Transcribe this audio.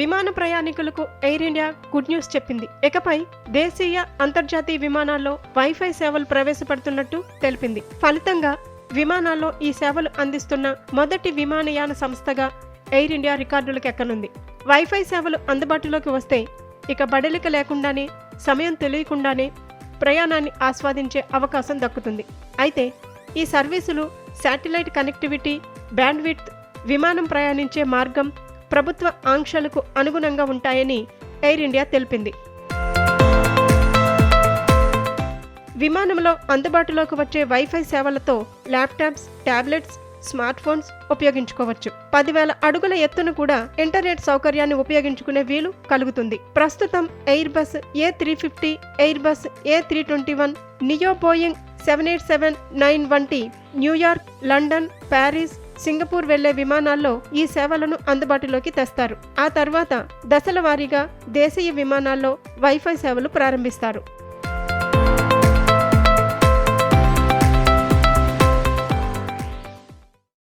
విమాన ప్రయాణికులకు air India good news చెప్పింది. ఇకపై దేశీయ అంతర్జాతీయ విమానాల్లో వైఫై సేవలు ప్రవేశపెడుతున్నట్టు తెలిపింది. ఫలితంగా విమానాల్లో ఈ సేవలు అందిస్తున్న మొదటి విమానయాన సంస్థగా ఎయిర్ ఇండియా రికార్డులకు ఎక్కనుంది. వైఫై సేవలు అందుబాటులోకి వస్తే ఇక బడలిక లేకుండానే సమయం తెలియకుండానే ప్రయాణాన్ని ఆస్వాదించే అవకాశం దక్కుతుంది. అయితే ఈ సర్వీసులు శాటిలైట్ కనెక్టివిటీ బ్యాండ్విడ్త్ విమానం ప్రయాణించే మార్గం ప్రభుత్వ ఆంక్షలకు అనుగుణంగా ఉంటాయని ఎయిర్ ఇండియా తెలిపింది. విమానంలో అందుబాటులోకి వచ్చే వైఫై సేవలతో ల్యాప్టాప్స్ టాబ్లెట్స్ స్మార్ట్ ఫోన్స్ ఉపయోగించుకోవచ్చు. పదివేల అడుగుల ఎత్తును కూడా ఇంటర్నెట్ సౌకర్యాన్ని ఉపయోగించుకునే వీలు కలుగుతుంది. ప్రస్తుతం Airbus A three fifty Airbus A three twenty one neo Boeing seven eight seven nine వంటి New York London Paris Singapore వెళ్ళే విమానాల్లో ఈ సేవలను అందుబాటులోకి తెస్తారు. ఆ తర్వాత దశల వారీగా దేశీయ విమానాల్లో వైఫై సేవలు ప్రారంభిస్తారు.